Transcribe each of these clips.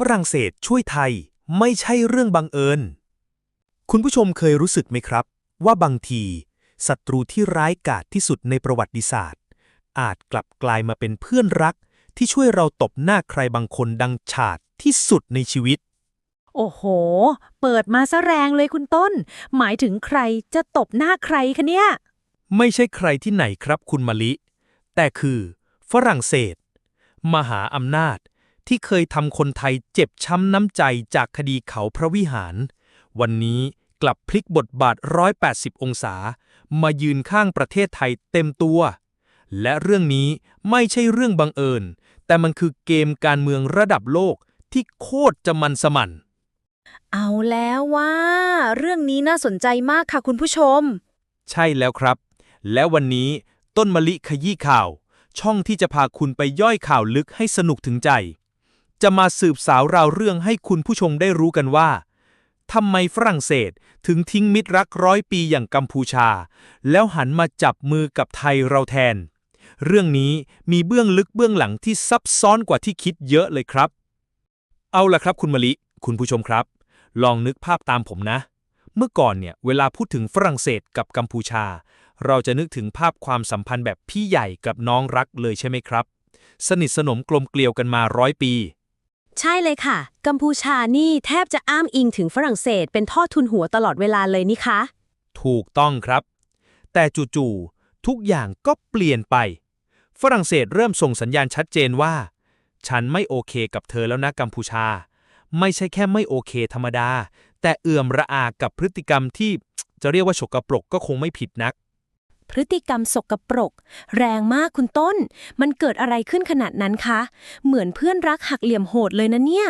ฝรั่งเศสช่วยไทยไม่ใช่เรื่องบังเอิญ คุณผู้ชมเคยรู้สึกไหมครับ ว่าบางทีศัตรูที่ร้ายกาจที่สุดในประวัติศาสตร์ อาจกลับกลายมาเป็นเพื่อนรัก ที่ช่วยเราตบหน้าใครบางคนดังฉาดที่สุดในชีวิต โอ้โห เปิดมาซะแรงเลยคุณต้น หมายถึงใครจะตบหน้าใครคะเนี่ย ไม่ใช่ใครที่ไหนครับคุณมะลิ แต่คือ ฝรั่งเศส มหาอำนาจ ที่เคยทำคนไทยเจ็บช้ำน้ำใจจากคดีเขาพระวิหาร วันนี้กลับพลิกบทบาท 180 องศา มายืนข้างประเทศไทยเต็มตัว และเรื่องนี้ไม่ใช่เรื่องบังเอิญ แต่มันคือเกมการเมืองระดับโลกที่โคตรจะมันสมัน เอาแล้วว่า เรื่องนี้น่าสนใจมากค่ะคุณผู้ชม ใช่แล้วครับ และวันนี้ต้นมะลิขยี้ข่าว ช่องที่จะพาคุณไปย่อยข่าวลึกให้สนุกถึงใจ จะมาสืบสาวราวเรื่องให้คุณผู้ชมได้รู้กันว่าทำไมฝรั่งเศสถึงทิ้งมิตรรักร้อยปีอย่างกัมพูชา แล้วหันมาจับมือกับไทยเราแทน เรื่องนี้มีเบื้องลึกเบื้องหลังที่ซับซ้อนกว่าที่คิดเยอะเลยครับ เอาล่ะครับคุณมะลิ คุณผู้ชมครับ ลองนึกภาพตามผมนะ เมื่อก่อนเนี่ยเวลาพูดถึงฝรั่งเศสกับกัมพูชา เราจะนึกถึงภาพความสัมพันธ์แบบพี่ใหญ่กับน้องรักเลยใช่ไหมครับ สนิทสนมกลมเกลียวกันมาร้อยปี ใช่เลยค่ะ กัมพูชานี่แทบจะอ้ามอิงถึงฝรั่งเศส เป็นท่อทุนหัวตลอดเวลาเลยนี่คะ ถูกต้องครับ แต่จู่ๆทุกอย่างก็เปลี่ยนไป ฝรั่งเศสเริ่มส่งสัญญาณชัดเจนว่า ฉันไม่โอเคกับเธอแล้วนะกัมพูชา ไม่ใช่แค่ไม่โอเคธรรมดา แต่เอื่อมระอากับพฤติกรรมที่จะเรียกว่าฉกกระปรกก็คงไม่ผิดนัก พฤติกรรมสกปรก แรงมากคุณต้น มันเกิดอะไรขึ้นขนาดนั้นคะ เหมือนเพื่อนรักหักเหลี่ยมโหดเลยนะเนี่ย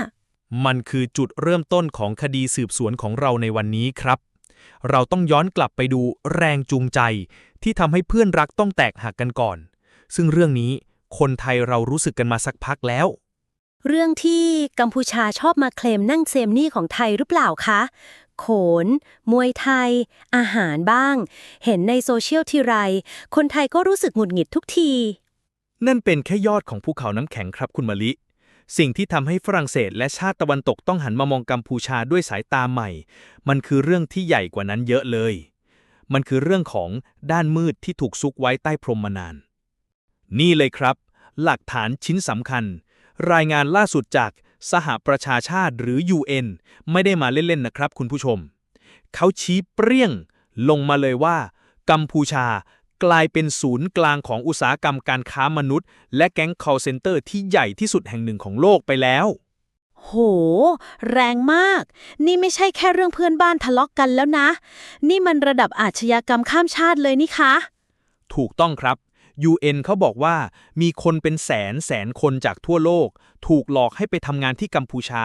มันคือจุดเริ่มต้นของคดีสืบสวนของเราในวันนี้ครับ เราต้องย้อนกลับไปดูแรงจูงใจ ที่ทำให้เพื่อนรักต้องแตกหักกันก่อน ซึ่งเรื่องนี้คนไทยเรารู้สึกกันมาสักพักแล้ว เรื่องที่กัมพูชาชอบมาเคลมนั่งเซมนี่ของไทยหรือเปล่าคะ โขน มวยไทย อาหารบ้าง เห็นในโซเชียลทีไร คนไทยก็รู้สึกหงุดหงิดทุกที นั่นเป็นแค่ยอดของภูเขาน้ำแข็งครับคุณมะลิ สิ่งที่ทำให้ฝรั่งเศสและชาติตะวันตกต้องหันมามองกัมพูชาด้วยสายตาใหม่ มันคือเรื่องที่ใหญ่กว่านั้นเยอะเลย มันคือเรื่องของด้านมืดที่ถูกซุกไว้ใต้พรมมานาน นี่เลยครับ หลักฐานชิ้นสำคัญ รายงานล่าสุดจาก สหประชาชาติหรือ UN ไม่ได้มาเล่นๆนะครับคุณผู้ชม เขาชี้เปรี้ยงลงมาเลยว่า กัมพูชากลายเป็นศูนย์กลางของอุตสาหกรรมการค้ามนุษย์ และแก๊ง call center ที่ใหญ่ที่สุดแห่งหนึ่งของโลกไปแล้ว โห แรงมาก นี่ไม่ใช่แค่เรื่องเพื่อนบ้านทะเลาะกกันแล้วนะ นี่มันระดับอาชญากรรมข้ามชาติเลยนี่คะ ถูกต้องครับ UN เขาบอกว่ามีคนเป็นแสนแสนคนจากทั่วโลก ถูกหลอกให้ไปทำงานที่กัมพูชา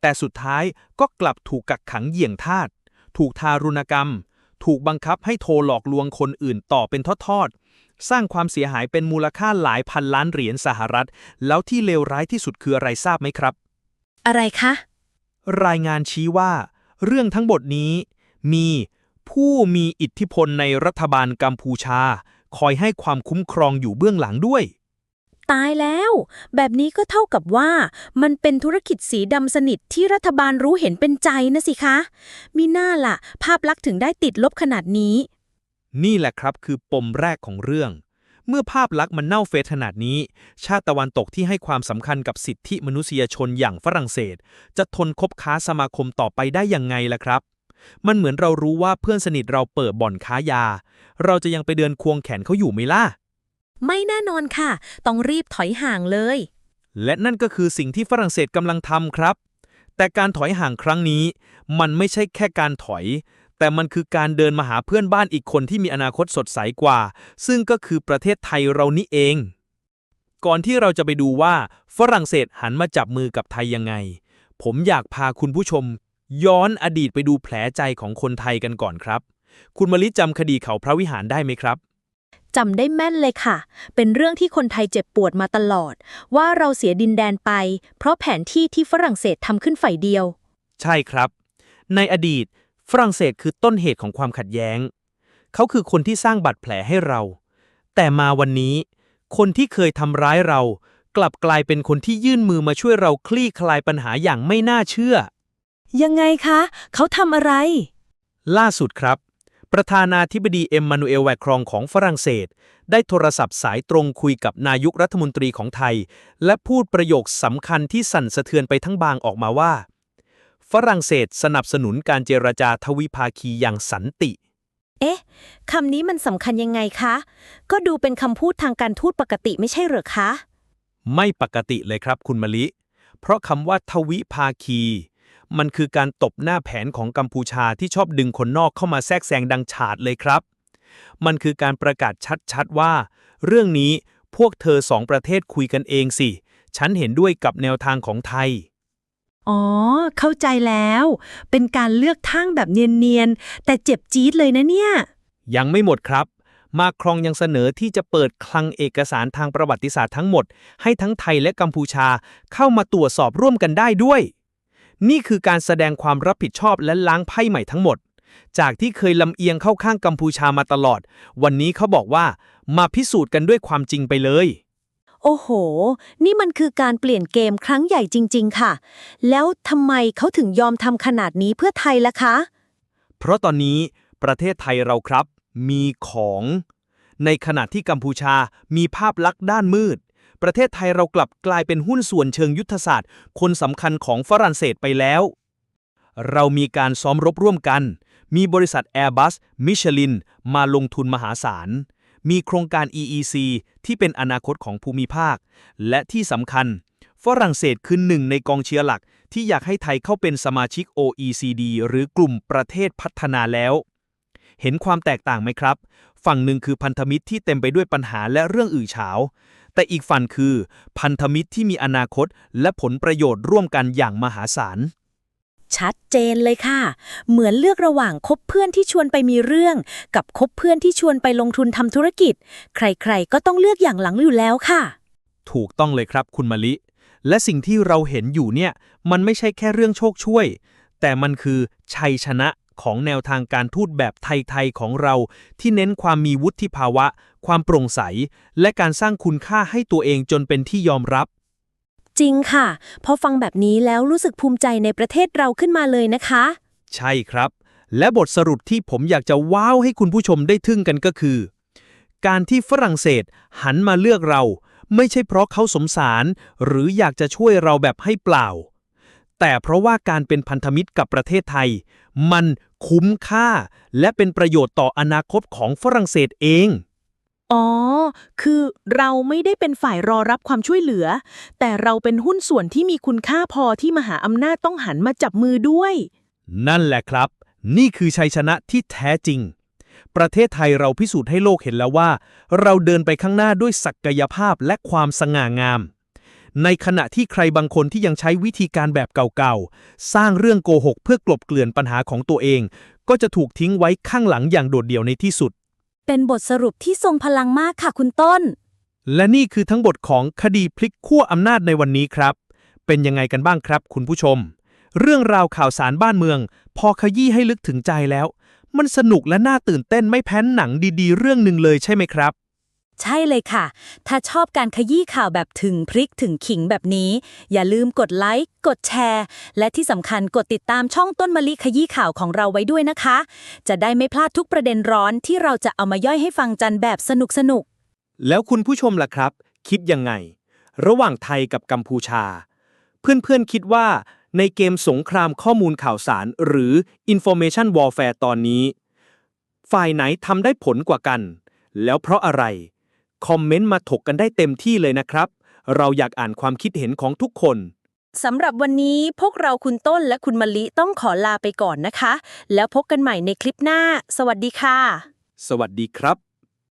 แต่สุดท้ายก็กลับถูกกักขังเหยี่ยงทาสถูกทารุณกรรม ถูกบังคับให้โทรหลอกลวงคนอื่นต่อเป็นทอดๆ สร้างความเสียหายเป็นมูลค่าหลายพันล้านเหรียญสหรัฐ แล้วที่เลวร้ายที่สุดคืออะไรทราบไหมครับ อะไรคะ รายงานชี้ว่า เรื่องทั้งหมดนี้มีผู้มีอิทธิพลในรัฐบาลกัมพูชา คอยให้ความคุ้มครองอยู่เบื้องหลังด้วย ตายแล้ว แบบนี้ก็เท่ากับว่า มันเป็นธุรกิจสีดำสนิทที่รัฐบาลรู้เห็นเป็นใจนะสิคะ มีหน้าล่ะ ภาพลักษณ์ถึงได้ติดลบขนาดนี้ นี่แหละครับคือปมแรกของเรื่อง เมื่อภาพลักษณ์มันเน่าเฟะขนาดนี้ ชาติตะวันตกที่ให้ความสำคัญกับสิทธิมนุษยชนอย่างฝรั่งเศส จะทนคบค้าสมาคมต่อไปได้ยังไงล่ะครับมันเหมือนเรารู้ว่าเพื่อนสนิทเราเปิดบ่อนค้ายา เราจะยังไปเดินควงแขนเขาอยู่ไหมล่ะ ไม่แน่นอนค่ะ ต้องรีบถอยห่างเลย และนั่นก็คือสิ่งที่ฝรั่งเศสกำลังทำครับ แต่การถอยห่างครั้งนี้ มันไม่ใช่แค่การถอย แต่มันคือการเดินมาหาเพื่อนบ้านอีกคนที่มีอนาคตสดใสกว่า ซึ่งก็คือประเทศไทยเรานี่เอง ก่อนที่เราจะไปดูว่าฝรั่งเศสหันมาจับมือกับไทยยังไง ผมอยากพาคุณผู้ชม ย้อนอดีตไปดูแผลใจของคนไทยกันก่อนครับ คุณมลิจำคดีเขาพระวิหารได้ไหมครับ จำได้แม่นเลยค่ะ เป็นเรื่องที่คนไทยเจ็บปวดมาตลอด ว่าเราเสียดินแดนไป เพราะแผนที่ที่ฝรั่งเศสทำขึ้นฝ่ายเดียว ใช่ครับ ในอดีต ฝรั่งเศสคือต้นเหตุของความขัดแย้ง เขาคือคนที่สร้างบาดแผลให้เรา แต่มาวันนี้ คนที่เคยทำร้ายเรา กลับกลายเป็นคนที่ยื่นมือมาช่วยเราคลี่คลายปัญหาอย่างไม่น่าเชื่อ ยังไงคะ เขาทำอะไร ล่าสุดครับ ประธานาธิบดีเอ็มมานูเอลแวครองของฝรั่งเศส ได้โทรศัพท์สายตรงคุยกับนายกรัฐมนตรีของไทย และพูดประโยคสำคัญที่สั่นสะเทือนไปทั้งบางออกมาว่า ฝรั่งเศสสนับสนุนการเจรจาทวิภาคีอย่างสันติ เอ๊ะคำนี้มันสำคัญยังไงคะ ก็ดูเป็นคำพูดทางการทูตปกติไม่ใช่เหรอคะ ไม่ปกติเลยครับคุณมะลิ เพราะคำว่าทวิภาคี มันคือการตบหน้าแผนของกัมพูชาที่ชอบดึงคนนอกเข้ามาแทรกแซงดังฉาดเลยครับ มันคือการประกาศชัดๆว่า เรื่องนี้พวกเธอสองประเทศคุยกันเองสิ ฉันเห็นด้วยกับแนวทางของไทย อ๋อ เข้าใจแล้ว เป็นการเลือกทางแบบเนียนๆ แต่เจ็บจี๊ดเลยนะเนี่ย ยังไม่หมดครับ มาครองยังเสนอที่จะเปิดคลังเอกสารทางประวัติศาสตร์ทั้งหมด ให้ทั้งไทยและกัมพูชาเข้ามาตรวจสอบร่วมกันได้ด้วย นี่คือการแสดงความรับผิดชอบและล้างไพ่ใหม่ทั้งหมด จากที่เคยลำเอียงเข้าข้างกัมพูชามาตลอด วันนี้เขาบอกว่ามาพิสูจน์กันด้วยความจริงไปเลย โอ้โห นี่มันคือการเปลี่ยนเกมครั้งใหญ่จริง ๆ ค่ะ แล้วทำไมเขาถึงยอมทำขนาดนี้เพื่อไทยล่ะคะ เพราะตอนนี้ประเทศไทยเราครับ มีของ ในขณะที่กัมพูชามีภาพลักษณ์ด้านมืด ประเทศไทยเรากลับกลายเป็นหุ้นส่วนเชิงยุทธศาสตร์ คนสำคัญของฝรั่งเศสไปแล้ว เรามีการซ้อมรบร่วมกัน มีบริษัท Airbus Michelin มาลงทุนมหาศาล มีโครงการ EEC ที่เป็นอนาคตของภูมิภาค และที่สำคัญ ฝรั่งเศสคือหนึ่งในกองเชียร์หลัก ที่อยากให้ไทยเข้าเป็นสมาชิก OECD หรือกลุ่มประเทศพัฒนาแล้วเห็นความแตกต่างไหมครับ ฝั่งหนึ่งคือพันธมิตรที่เต็มไปด้วยปัญหาและเรื่องอื่นเฉา แต่อีกฝั่งคือ พันธมิตรที่มีอนาคต และผลประโยชน์ร่วมกันอย่างมหาศาล ชัดเจนเลยค่ะ เหมือนเลือกระหว่างคบเพื่อนที่ชวนไปมีเรื่อง กับคบเพื่อนที่ชวนไปลงทุนทำธุรกิจ ใครๆ ก็ต้องเลือกอย่างหลังอยู่แล้วค่ะ ถูกต้องเลยครับคุณมะลิ และสิ่งที่เราเห็นอยู่เนี่ย มันไม่ใช่แค่เรื่องโชคช่วย แต่มันคือชัยชนะ ของแนวทางการทูตแบบไทย ๆ ของเรา ที่เน้นความมีวุฒิภาวะ ความโปร่งใส และการสร้างคุณค่าให้ตัวเองจนเป็นที่ยอมรับ จริงค่ะ พอฟังแบบนี้แล้วรู้สึกภูมิใจในประเทศเราขึ้นมาเลยนะคะ ใช่ครับ และบทสรุปที่ผมอยากจะว้าวให้คุณผู้ชมได้ทึ่งกันก็คือ การที่ฝรั่งเศสหันมาเลือกเรา ไม่ใช่เพราะเขาสมสาร หรืออยากจะช่วยเราแบบให้เปล่าแต่เพราะว่าการเป็นพันธมิตรกับประเทศไทย มัน คุ้มค่า และเป็นประโยชน์ต่ออนาคตของฝรั่งเศสเอง อ๋อ คือเราไม่ได้เป็นฝ่ายรอรับความช่วยเหลือ แต่เราเป็นหุ้นส่วนที่มีคุณค่าพอที่มหาอำนาจต้องหันมาจับมือด้วย นั่นแหละครับ นี่คือชัยชนะที่แท้จริง ประเทศไทยเราพิสูจน์ให้โลกเห็นแล้วว่า เราเดินไปข้างหน้าด้วยศักยภาพและความสง่างาม ในขณะที่ใครบางคนที่ยังใช้วิธีการแบบเก่าๆ สร้างเรื่องโกหกเพื่อกลบเกลื่อนปัญหาของตัวเอง ก็จะถูกทิ้งไว้ข้างหลังอย่างโดดเดี่ยวในที่สุด เป็นบทสรุปที่ทรงพลังมากค่ะคุณต้น และนี่คือทั้งบทของคดีพลิกขั้วอำนาจในวันนี้ครับ เป็นยังไงกันบ้างครับ คุณผู้ชม เรื่องราวข่าวสารบ้านเมือง พอขยี้ให้ลึกถึงใจแล้ว มันสนุกและน่าตื่นเต้นไม่แพ้หนังดีๆ เรื่องหนึ่งเลยใช่ไหมครับ ใช่เลยค่ะ ถ้าชอบการขยี้ข่าวแบบถึงพริกถึงขิงแบบนี้ อย่าลืมกดไลค์ กดแชร์ และที่สำคัญกดติดตามช่องต้นมะลิขยี้ข่าวของเราไว้ด้วยนะคะ จะได้ไม่พลาดทุกประเด็นร้อนที่เราจะเอามาย่อยให้ฟังกันแบบสนุกสนุกแล้วคุณผู้ชมล่ะครับ คิดยังไง ระหว่างไทยกับกัมพูชา เพื่อนๆคิดว่าในเกมสงครามข้อมูลข่าวสาร หรือ Information Warfare ตอนนี้ ฝ่ายไหนทำได้ผลกว่ากัน แล้วเพราะอะไร คอมเมนต์มาถกกันได้เต็มที่เลยนะครับ เราอยากอ่านความคิดเห็นของทุกคน สำหรับวันนี้พวกเราคุณต้นและคุณมะลิต้องขอลาไปก่อนนะคะ แล้วพบกันใหม่ในคลิปหน้า สวัสดีค่ะ สวัสดีครับ